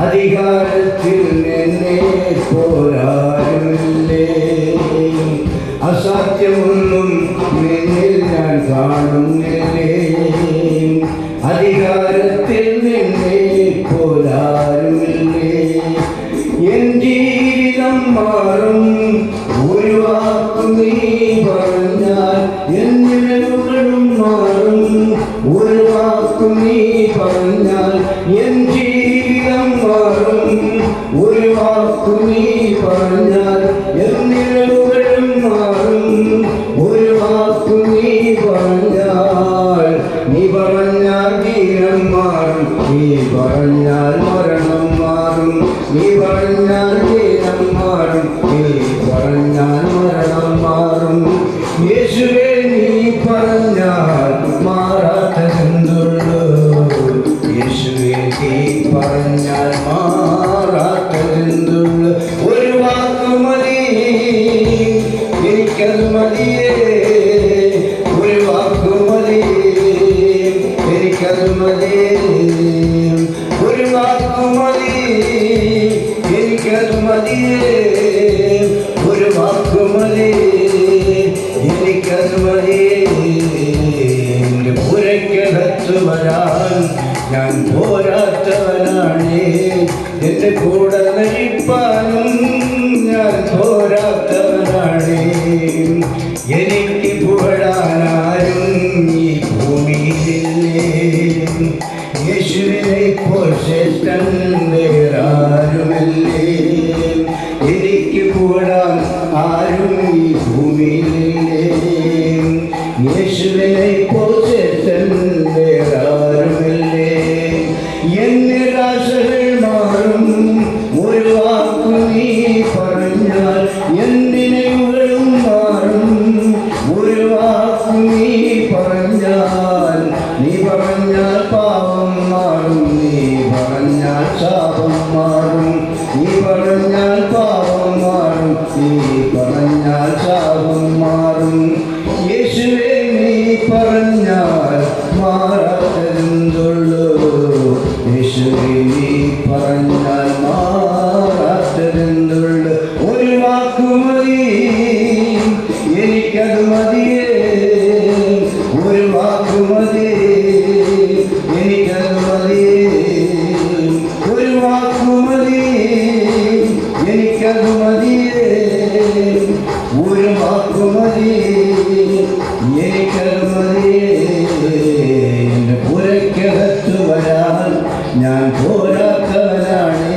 അധികാരത്തിൽ നിന്നേ പോരാരുമില്ലേ അസാധ്യമൊന്നും നിന്നിൽ ഞാൻ കാണുന്നില്ലേ? അധികാരത്തിൽ നിന്നെ പോരാരുമില്ലേ എൻ ജീവിതം മാറും ഒരു വാക്കു നീ പറഞ്ഞാൽ നിലവുകളും മാറും നീ പറഞ്ഞാൽ മരണം മാറും. നീ പറഞ്ഞാൽ ജീവൻ മാറും. നീ പറഞ്ഞാൽ മരണം മാറും. യേശുവേ നീ പറഞ്ഞാൽ മാറാത്തതെന്തുള്ളൂ? യേശുവേ നീ പറഞ്ഞാൽ മാറാത്തതെന്തുള്ളൂ? ഒരു വാക്ക് മതി എനിക്കത് മതിയേ. ഞാൻ പോരാത്തവനാണേ. എന്റെ കൂടെ നയിപ്പാനും ഞാൻ പോരാത്തവനാണേ. എനിക്ക് പുകഴാനാരും ഈ ഭൂമിയിലില്ലേ. യേശുവിനെ ഇപ്പോൾ ശ്രേഷ്ഠൻ വേറാരുമില്ലേ എനിക്ക് പുകഴാൻ ആരും ഈ ഭൂമിയിലില്ലേ. യേശുവിനെ ഇപ്പോൾ മാറും വാക്കുമതി എന്റെ പുരക്കകത്ത് വരാൻ ഞാൻ പോരാത്തവനാണ്